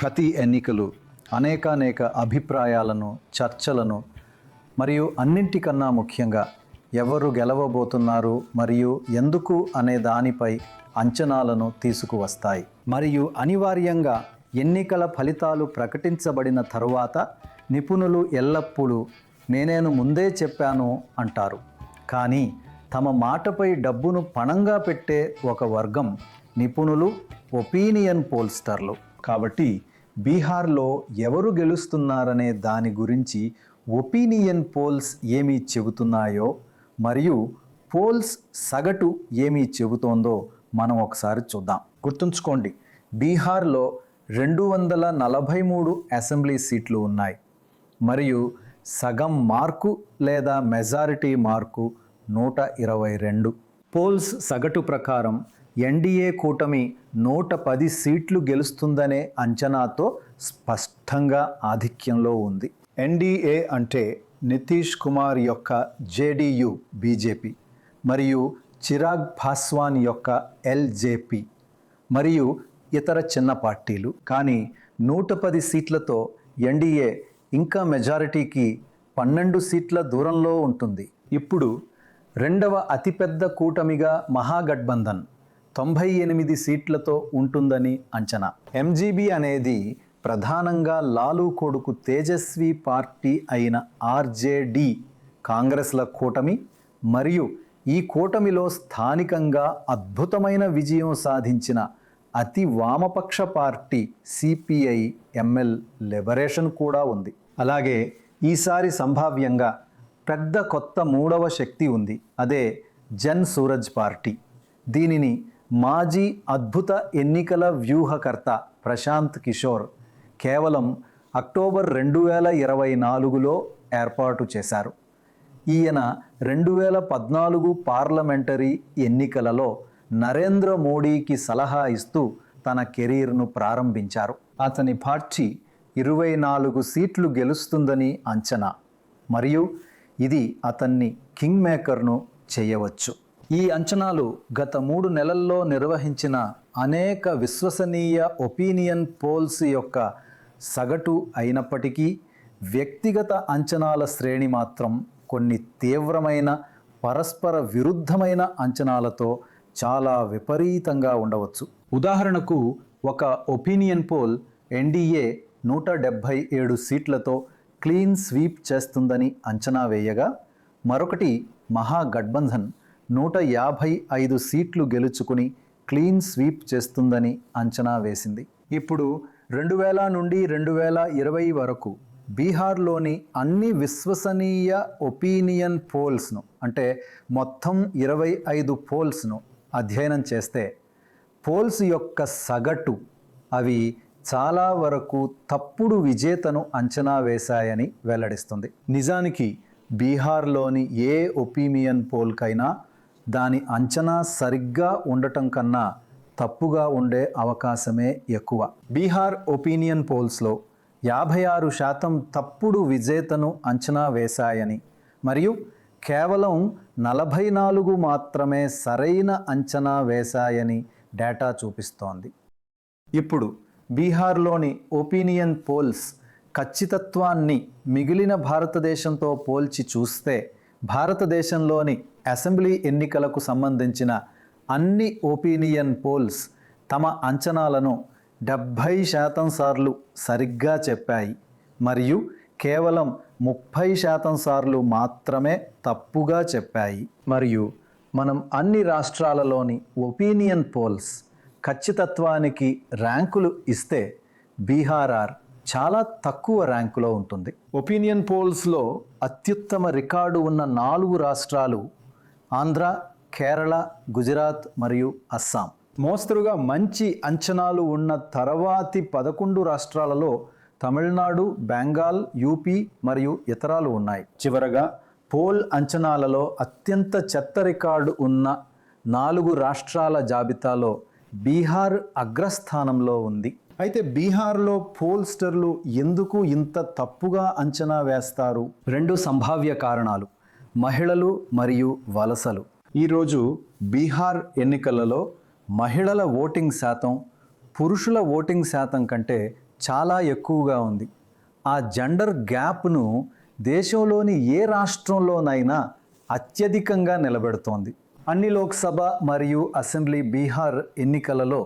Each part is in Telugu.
ప్రతి ఎన్నికలు అనేకానేక అభిప్రాయాలను చర్చలను మరియు అన్నింటికన్నా ముఖ్యంగా ఎవరు గెలవబోతున్నారు మరియు ఎందుకు అనే దానిపై అంచనాలను తీసుకువస్తాయి. మరియు అనివార్యంగా ఎన్నికల ఫలితాలు ప్రకటించబడిన తరువాత నిపుణులు ఎల్లప్పుడూ నేనేను ముందే చెప్పాను అంటారు. కానీ తమ మాటపై డబ్బును పణంగా పెట్టే ఒక వర్గం నిపుణులు ఒపీనియన్ పోల్స్టర్లు. కాబట్టి బీహార్లో ఎవరు గెలుస్తున్నారనే దాని గురించి ఒపీనియన్ పోల్స్ ఏమి చెబుతున్నాయో మరియు పోల్స్ సగటు ఏమి చెబుతోందో మనం ఒకసారి చూద్దాం. గుర్తుంచుకోండి బీహార్లో రెండు వందల నలభై మూడు అసెంబ్లీ సీట్లు ఉన్నాయి. మరియు సగం మార్కు లేదా మెజారిటీ మార్కు నూట ఇరవై రెండు. పోల్స్ సగటు ప్రకారం ఎన్డీఏ కూటమి నూట పది సీట్లు గెలుస్తుందనే అంచనాతో స్పష్టంగా ఆధిక్యంలో ఉంది. ఎన్డీఏ అంటే నితీష్ కుమార్ యొక్క జేడీయూ బీజేపీ మరియు చిరాగ్ పాస్వాన్ యొక్క ఎల్జేపీ మరియు ఇతర చిన్న పార్టీలు. కానీ నూట పది సీట్లతో ఎన్డీఏ ఇంకా మెజారిటీకి పన్నెండు సీట్ల దూరంలో ఉంటుంది. ఇప్పుడు రెండవ అతిపెద్ద కూటమిగా మహాగఠబంధన్ తొంభై ఎనిమిది సీట్లతో ఉంటుందని అంచనా. ఎంజీబీ అనేది ప్రధానంగా లాలూ కొడుకు తేజస్వి పార్టీ అయిన ఆర్జేడి కాంగ్రెస్ల కూటమి మరియు ఈ కూటమిలో స్థానికంగా అద్భుతమైన విజయం సాధించిన అతి వామపక్ష పార్టీ సిపిఐ ఎంఎల్ లిబరేషన్ కూడా ఉంది. అలాగే ఈసారి సంభావ్యంగా పెద్ద కొత్త మూడవ శక్తి ఉంది. అదే జన్ సూరజ్ పార్టీ. దీనిని మాజీ అద్భుత ఎన్నికల వ్యూహకర్త ప్రశాంత్ కిషోర్ కేవలం అక్టోబర్ రెండు వేల ఇరవై నాలుగులో ఏర్పాటు చేశారు. ఈయన రెండు వేల పద్నాలుగు పార్లమెంటరీ ఎన్నికలలో నరేంద్ర మోడీకి సలహా ఇస్తూ తన కెరీర్ను ప్రారంభించారు. అతని పార్టీ ఇరవై నాలుగు సీట్లు గెలుస్తుందని అంచనా. మరియు ఇది అతన్ని కింగ్ మేకర్ను చేయవచ్చు. ఈ అంచనాలు గత మూడు నెలల్లో నిర్వహించిన అనేక విశ్వసనీయ ఒపీనియన్ పోల్స్ యొక్క సగటు అయినప్పటికీ వ్యక్తిగత అంచనాల శ్రేణి మాత్రం కొన్ని తీవ్రమైన పరస్పర విరుద్ధమైన అంచనాలతో చాలా విపరీతంగా ఉండవచ్చు. ఉదాహరణకు ఒక ఒపీనియన్ పోల్ ఎన్డీఏ నూట డెబ్భై ఏడు సీట్లతో క్లీన్ స్వీప్ చేస్తుందని అంచనా వేయగా మరొకటి మహాగఠబంధన్. నూట యాభై ఐదు సీట్లు గెలుచుకుని క్లీన్ స్వీప్ చేస్తుందని అంచనా వేసింది. ఇప్పుడు రెండు వేల నుండి రెండు వేల ఇరవై వరకు బీహార్లోని అన్ని విశ్వసనీయ ఒపీనియన్ పోల్స్ను అంటే మొత్తం ఇరవై ఐదు పోల్స్ను అధ్యయనం చేస్తే పోల్స్ యొక్క సగటు అవి చాలా వరకు తప్పుడు విజేతను అంచనా వేశాయని వెల్లడిస్తుంది. నిజానికి బీహార్లోని ఏ ఒపీనియన్ పోల్కైనా దాని అంచనా సరిగ్గా ఉండటం కన్నా తప్పుగా ఉండే అవకాశమే ఎక్కువ. బీహార్ ఒపీనియన్ పోల్స్లో యాభై ఆరు శాతం తప్పుడు విజేతను అంచనా వేశాయని మరియు కేవలం నలభై నాలుగు మాత్రమే సరైన అంచనా వేశాయని డేటా చూపిస్తోంది. ఇప్పుడు బీహార్లోని ఒపీనియన్ పోల్స్ ఖచ్చితత్వాన్ని మిగిలిన భారతదేశంతో పోల్చి చూస్తే భారతదేశంలోని అసెంబ్లీ ఎన్నికలకు సంబంధించిన అన్ని ఒపీనియన్ పోల్స్ తమ అంచనాలను డెబ్భై శాతం సార్లు సరిగ్గా చెప్పాయి. మరియు కేవలం ముప్పై శాతం సార్లు మాత్రమే తప్పుగా చెప్పాయి. మరియు మనం అన్ని రాష్ట్రాలలోని ఒపీనియన్ పోల్స్ ఖచ్చితత్వానికి ర్యాంకులు ఇస్తే బీహార్ఆర్ చాలా తక్కువ ర్యాంకులో ఉంటుంది. ఒపీనియన్ పోల్స్లో అత్యుత్తమ రికార్డు ఉన్న నాలుగు రాష్ట్రాలు ఆంధ్ర కేరళ గుజరాత్ మరియు అస్సాం. మోస్తరుగా మంచి అంచనాలు ఉన్న తర్వాతి పదకొండు రాష్ట్రాలలో తమిళనాడు బెంగాల్ యూపీ మరియు ఇతరాలు ఉన్నాయి. చివరగా పోల్ అంచనాలలో అత్యంత చెత్త రికార్డు ఉన్న నాలుగు రాష్ట్రాల జాబితాలో బీహార్ అగ్రస్థానంలో ఉంది. అయితే బీహార్లో పోల్స్టర్లు ఎందుకు ఇంత తప్పుగా అంచనా వేస్తారు? రెండు సంభావ్య కారణాలు. మహిళలు మరియు వలసలు. ఈరోజు బీహార్ ఎన్నికలలో మహిళల ఓటింగ్ శాతం పురుషుల ఓటింగ్ శాతం కంటే చాలా ఎక్కువగా ఉంది. ఆ జెండర్ గ్యాప్ను దేశంలోని ఏ రాష్ట్రంలోనైనా అత్యధికంగా నిలబెడుతోంది. అన్ని లోక్సభ మరియు అసెంబ్లీ బీహార్ ఎన్నికలలో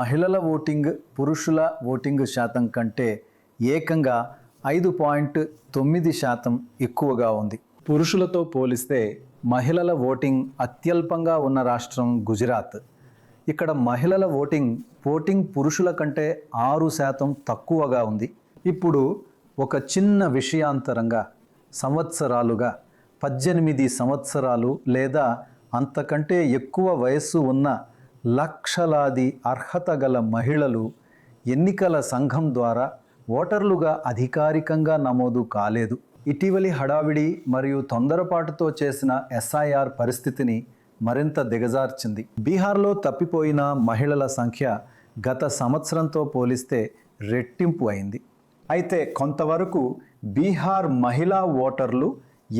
మహిళల ఓటింగ్ పురుషుల ఓటింగ్ శాతం కంటే ఏకంగా ఐదు పాయింట్ తొమ్మిది శాతం ఎక్కువగా ఉంది. పురుషులతో పోలిస్తే మహిళల ఓటింగ్ అత్యల్పంగా ఉన్న రాష్ట్రం గుజరాత్. ఇక్కడ మహిళల ఓటింగ్ ఓటింగ్ పురుషుల కంటే ఆరు శాతం తక్కువగా ఉంది. ఇప్పుడు ఒక చిన్న విషయాంతరంగా సంవత్సరాలుగా పద్దెనిమిది సంవత్సరాలు లేదా అంతకంటే ఎక్కువ వయస్సు ఉన్న లక్షలాది అర్హత గల మహిళలు ఎన్నికల సంఘం ద్వారా ఓటర్లుగా అధికారికంగా నమోదు కాలేదు. ఇటీవలి హడావిడి మరియు తొందరపాటుతో చేసిన ఎస్ఐఆర్ పరిస్థితిని మరింత దిగజార్చింది. బీహార్లో తప్పిపోయిన మహిళల సంఖ్య గత సంవత్సరంతో పోలిస్తే రెట్టింపు అయింది. అయితే కొంతవరకు బీహార్ మహిళా ఓటర్లు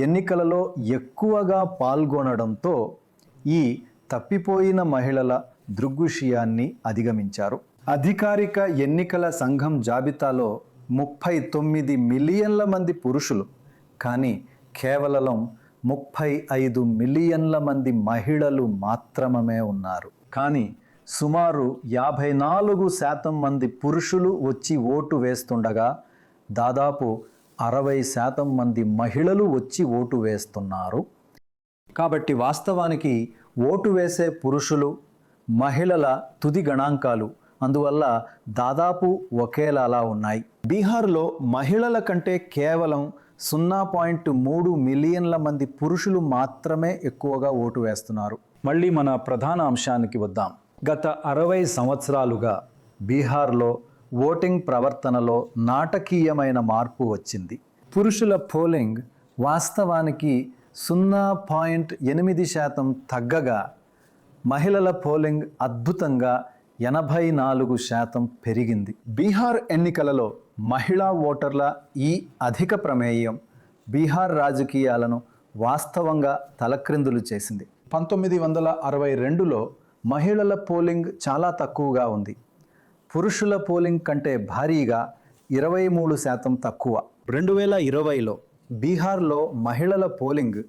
ఎన్నికలలో ఎక్కువగా పాల్గొనడంతో ఈ తప్పిపోయిన మహిళల దృగ్విషయాన్ని అధిగమించారు. అధికారిక ఎన్నికల సంఘం జాబితాలో ముప్పై తొమ్మిది మిలియన్ల మంది పురుషులు కానీ కేవలం ముప్పై ఐదు మిలియన్ల మంది మహిళలు మాత్రమే ఉన్నారు. కానీ సుమారు యాభై నాలుగు శాతం మంది పురుషులు వచ్చి ఓటు వేస్తుండగా దాదాపు అరవై శాతం మంది మహిళలు వచ్చి ఓటు వేస్తున్నారు. కాబట్టి వాస్తవానికి ఓటు వేసే పురుషులు మహిళల తుది గణాంకాలు అందువల్ల దాదాపు ఒకేలాలా ఉన్నాయి. బీహార్లో మహిళల కంటే కేవలం సున్నా పాయింట్ మూడు మిలియన్ల మంది పురుషులు మాత్రమే ఎక్కువగా ఓటు వేస్తున్నారు. మళ్ళీ మన ప్రధాన అంశానికి వద్దాం. గత అరవై సంవత్సరాలుగా బీహార్లో ఓటింగ్ ప్రవర్తనలో నాటకీయమైన మార్పు వచ్చింది. పురుషుల పోలింగ్ వాస్తవానికి సున్నా పాయింట్ ఎనిమిది శాతం తగ్గగా మహిళల పోలింగ్ అద్భుతంగా ఎనభై నాలుగు శాతం పెరిగింది. బీహార్ ఎన్నికలలో మహిళా ఓటర్ల ఈ అధిక ప్రమేయం బీహార్ రాజకీయాలను వాస్తవంగా తలక్రిందులు చేసింది. పంతొమ్మిది వందల అరవై రెండులో మహిళల పోలింగ్ చాలా తక్కువగా ఉంది. పురుషుల పోలింగ్ కంటే భారీగా ఇరవై మూడు శాతం తక్కువ. రెండు వేల ఇరవైలో బీహార్లో మహిళల పోలింగ్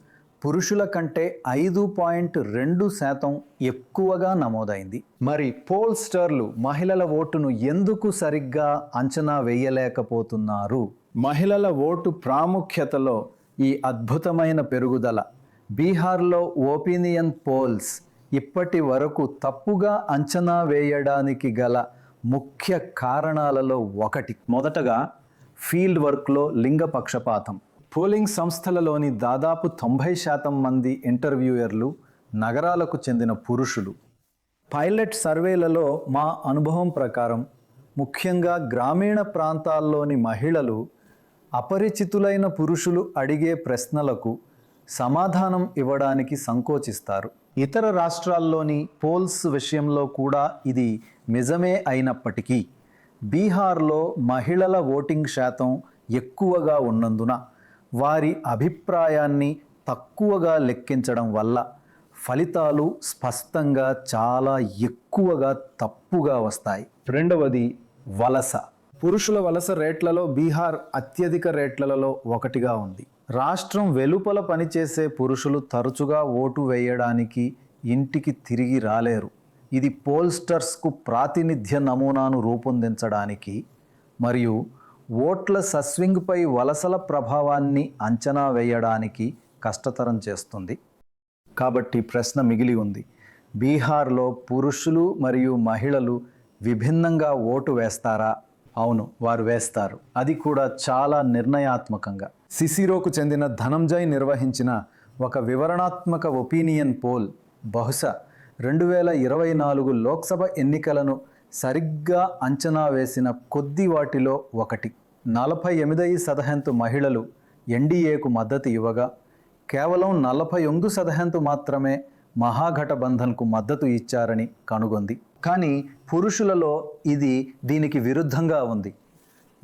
పురుషుల కంటే ఐదు పాయింట్ రెండు శాతం ఎక్కువగా నమోదైంది. మరి పోల్స్టర్లు మహిళల ఓటును ఎందుకు సరిగ్గా అంచనా వేయలేకపోతున్నారు? మహిళల ఓటు ప్రాముఖ్యతలో ఈ అద్భుతమైన పెరుగుదల. బీహార్లో ఓపీనియన్ పోల్స్ ఇప్పటి వరకు తప్పుగా అంచనా వేయడానికి గల ముఖ్య కారణాలలో ఒకటి. మొదటగా ఫీల్డ్ వర్క్లో లింగ పక్షపాతం పోలింగ్ సంస్థలలోని దాదాపు తొంభై శాతం మంది ఇంటర్వ్యూయర్లు నగరాలకు చెందిన పురుషులు. పైలట్ సర్వేలలో మా అనుభవం ప్రకారం ముఖ్యంగా గ్రామీణ ప్రాంతాల్లోని మహిళలు అపరిచితులైన పురుషులు అడిగే ప్రశ్నలకు సమాధానం ఇవ్వడానికి సంకోచిస్తారు. ఇతర రాష్ట్రాల్లోని పోల్స్ విషయంలో కూడా ఇది నిజమే అయినప్పటికీ బీహార్లో మహిళల ఓటింగ్ శాతం ఎక్కువగా ఉన్నందున వారి అభిప్రాయాన్ని తక్కువగా లెక్కించడం వల్ల ఫలితాలు స్పష్టంగా చాలా ఎక్కువగా తప్పుగా వస్తాయి. రెండవది వలస. పురుషుల వలస రేట్లలో బీహార్ అత్యధిక రేట్లలో ఒకటిగా ఉంది. రాష్ట్రం వెలుపల పనిచేసే పురుషులు తరచుగా ఓటు వేయడానికి ఇంటికి తిరిగి రాలేరు. ఇది పోల్స్టర్స్కు ప్రాతినిధ్య నమూనాను రూపొందించడానికి మరియు ఓట్ల సస్వింగ్పై వలసల ప్రభావాన్ని అంచనా వేయడానికి కష్టతరం చేస్తుంది. కాబట్టి ప్రశ్న మిగిలి ఉంది. బీహార్లో పురుషులు మరియు మహిళలు విభిన్నంగా ఓటు వేస్తారా? అవును వారు వేస్తారు. అది కూడా చాలా నిర్ణయాత్మకంగా. సిసిరోకు చెందిన ధనంజయ్ నిర్వహించిన ఒక వివరణాత్మక ఒపీనియన్ పోల్ బహుశా రెండు వేల ఇరవై నాలుగు లోక్సభ ఎన్నికలను సరిగ్గా అంచనా వేసిన కొద్ది వాటిలో ఒకటి. నలభై ఎనిమిది సదహంతు మహిళలు ఎన్డీఏకు మద్దతు ఇవ్వగా కేవలం నలభై ఎనిమిది సదహంతు మాత్రమే మహాఘటబంధన్కు మద్దతు ఇచ్చారని కనుగొంది. కానీ పురుషులలో ఇది దీనికి విరుద్ధంగా ఉంది.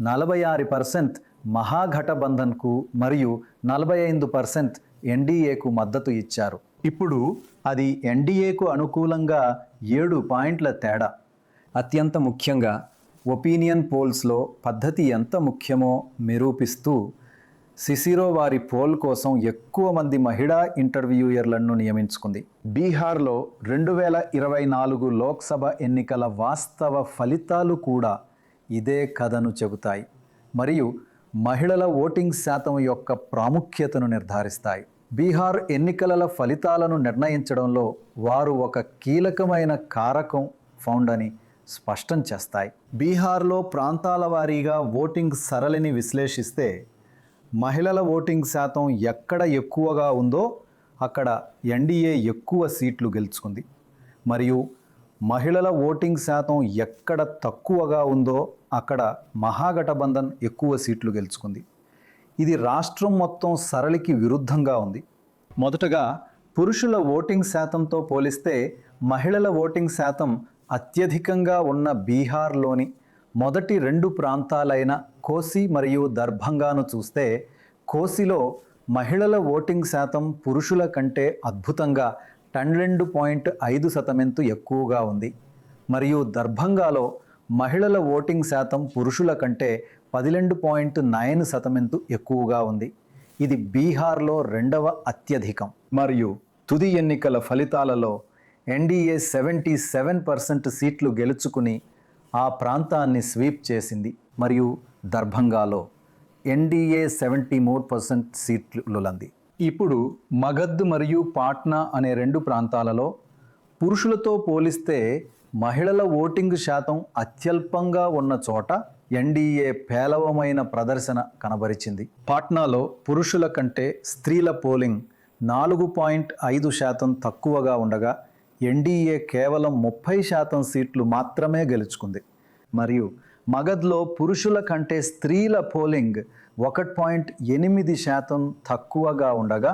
నలభై ఆరు పర్సెంట్ మహాఘటబంధన్కు మరియు నలభై ఐదు పర్సెంట్ ఎన్డీఏకు మద్దతు ఇచ్చారు. ఇప్పుడు అది ఎన్డీఏకు అనుకూలంగా ఏడు పాయింట్ల తేడా. అత్యంత ముఖ్యంగా ఒపీనియన్ పోల్స్లో పద్ధతి ఎంత ముఖ్యమో నిరూపిస్తూ సిసిరో వారి పోల్ కోసం ఎక్కువ మంది మహిళా ఇంటర్వ్యూయర్లను నియమించుకుంది. బీహార్లో రెండు వేల ఇరవై నాలుగు లోక్సభ ఎన్నికల వాస్తవ ఫలితాలు కూడా ఇదే కథను చెబుతాయి. మరియు మహిళల ఓటింగ్ శాతం యొక్క ప్రాముఖ్యతను నిర్ధారిస్తాయి. బీహార్ ఎన్నికల ఫలితాలను నిర్ణయించడంలో వారు ఒక కీలకమైన కారకం ఫౌండని స్పష్టం చేస్తాయి. బీహార్లో ప్రాంతాల వారీగా ఓటింగ్ సరళిని విశ్లేషిస్తే మహిళల ఓటింగ్ శాతం ఎక్కడ ఎక్కువగా ఉందో అక్కడ ఎన్డీఏ ఎక్కువ సీట్లు గెలుచుకుంది. మరియు మహిళల ఓటింగ్ శాతం ఎక్కడ తక్కువగా ఉందో అక్కడ మహాగఠబంధన్ ఎక్కువ సీట్లు గెలుచుకుంది. ఇది రాష్ట్రం మొత్తం సరళికి విరుద్ధంగా ఉంది. మొదటగా పురుషుల ఓటింగ్ శాతంతో పోలిస్తే మహిళల ఓటింగ్ శాతం అత్యధికంగా ఉన్న బీహార్లోని మొదటి రెండు ప్రాంతాలైన కోసి మరియు దర్భంగాను చూస్తే కోసిలో మహిళల ఓటింగ్ శాతం పురుషుల కంటే అద్భుతంగా పన్నెండు పాయింట్ ఐదు శతమెంతు ఎక్కువగా ఉంది. మరియు దర్భంగాలో మహిళల ఓటింగ్ శాతం పురుషుల కంటే పదిలెండు పాయింట్ నైన్ శతమెంతు ఎక్కువగా ఉంది. ఇది బీహార్లో రెండవ అత్యధికం. మరియు తుది ఎన్నికల ఫలితాలలో ఎన్డీఏ సెవెంటీ సెవెన్ పర్సెంట్ సీట్లు గెలుచుకుని ఆ ప్రాంతాన్ని స్వీప్ చేసింది మరియు దర్భంగాలో ఎన్డీఏ సెవెంటీ మూర్ పర్సెంట్ సీట్లులంది. ఇప్పుడు మగధ్ మరియు పాట్నా అనే రెండు ప్రాంతాలలో పురుషులతో పోలిస్తే మహిళల ఓటింగ్ శాతం అత్యల్పంగా ఉన్న చోట ఎన్డీఏ పేలవమైన ప్రదర్శన కనబరిచింది. పాట్నాలో పురుషుల కంటే స్త్రీల పోలింగ్ నాలుగు పాయింట్ ఐదు శాతం తక్కువగా ఉండగా ఎన్డీఏ కేవలం ముప్పై శాతం సీట్లు మాత్రమే గెలుచుకుంది. మరియు మగధ్లో పురుషుల కంటే స్త్రీల పోలింగ్ ఒకటి పాయింట్ ఎనిమిది శాతం తక్కువగా ఉండగా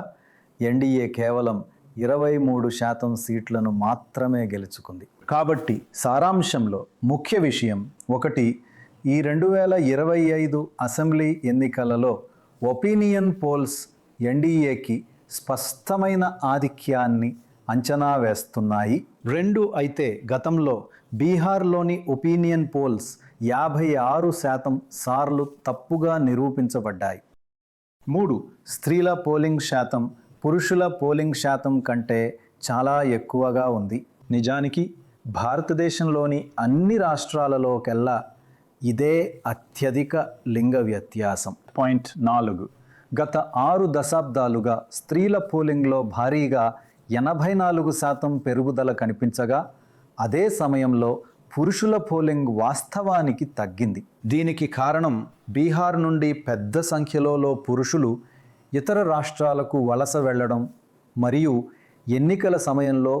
ఎన్డీఏ కేవలం ఇరవై మూడు శాతం సీట్లను మాత్రమే గెలుచుకుంది. కాబట్టి సారాంశంలో ముఖ్య విషయం ఒకటి ఈ రెండు వేల ఇరవై ఐదు అసెంబ్లీ ఎన్నికలలో ఒపీనియన్ పోల్స్ ఎన్డీఏకి స్పష్టమైన ఆధిక్యాన్ని అంచనా వేస్తున్నాయి. రెండు అయితే గతంలో బీహార్లోని ఒపీనియన్ పోల్స్ యాభై ఆరు శాతం సార్లు తప్పుగా నిరూపించబడ్డాయి. మూడు స్త్రీల పోలింగ్ శాతం పురుషుల పోలింగ్ శాతం కంటే చాలా ఎక్కువగా ఉంది. నిజానికి భారతదేశంలోని అన్ని రాష్ట్రాలలోకెల్లా ఇదే అత్యధిక లింగ వ్యత్యాసం. పాయింట్ నాలుగు గత ఆరు దశాబ్దాలుగా స్త్రీల పోలింగ్లో భారీగా ఎనభై నాలుగు శాతం పెరుగుదల కనిపించగా అదే సమయంలో పురుషుల పోలింగ్ వాస్తవానికి తగ్గింది. దీనికి కారణం బీహార్ నుండి పెద్ద సంఖ్యలో పురుషులు ఇతర రాష్ట్రాలకు వలస వెళ్ళడం మరియు ఎన్నికల సమయంలో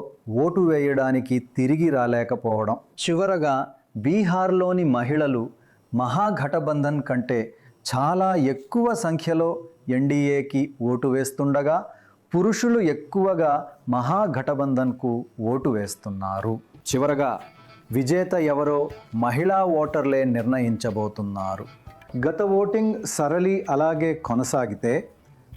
ఓటు వేయడానికి తిరిగి రాలేకపోవడం. చివరగా బీహార్లోని మహిళలు మహాఘటబంధన్ కంటే చాలా ఎక్కువ సంఖ్యలో ఎన్డీఏకి ఓటు వేస్తుండగా పురుషులు ఎక్కువగా మహాఘటబంధన్కు ఓటు వేస్తున్నారు. చివరగా విజేత ఎవరో మహిళా ఓటర్లే నిర్ణయించబోతున్నారు. గత ఓటింగ్ సరళి అలాగే కొనసాగితే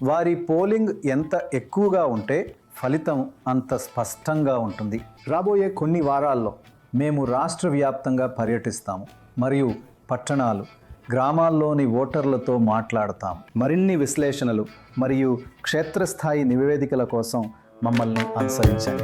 వారి పోలింగ్ ఎంత ఎక్కువగా ఉంటే ఫలితం అంత స్పష్టంగా ఉంటుంది. రాబోయే కొన్ని వారాల్లో మేము రాష్ట్ర వ్యాప్తంగా పర్యటిస్తాము. మరియు పట్టణాలు గ్రామాల్లోని ఓటర్లతో మాట్లాడతాం. మరిన్ని విశ్లేషణలు మరియు క్షేత్రస్థాయి నివేదికల కోసం మమ్మల్ని అనుసరించండి.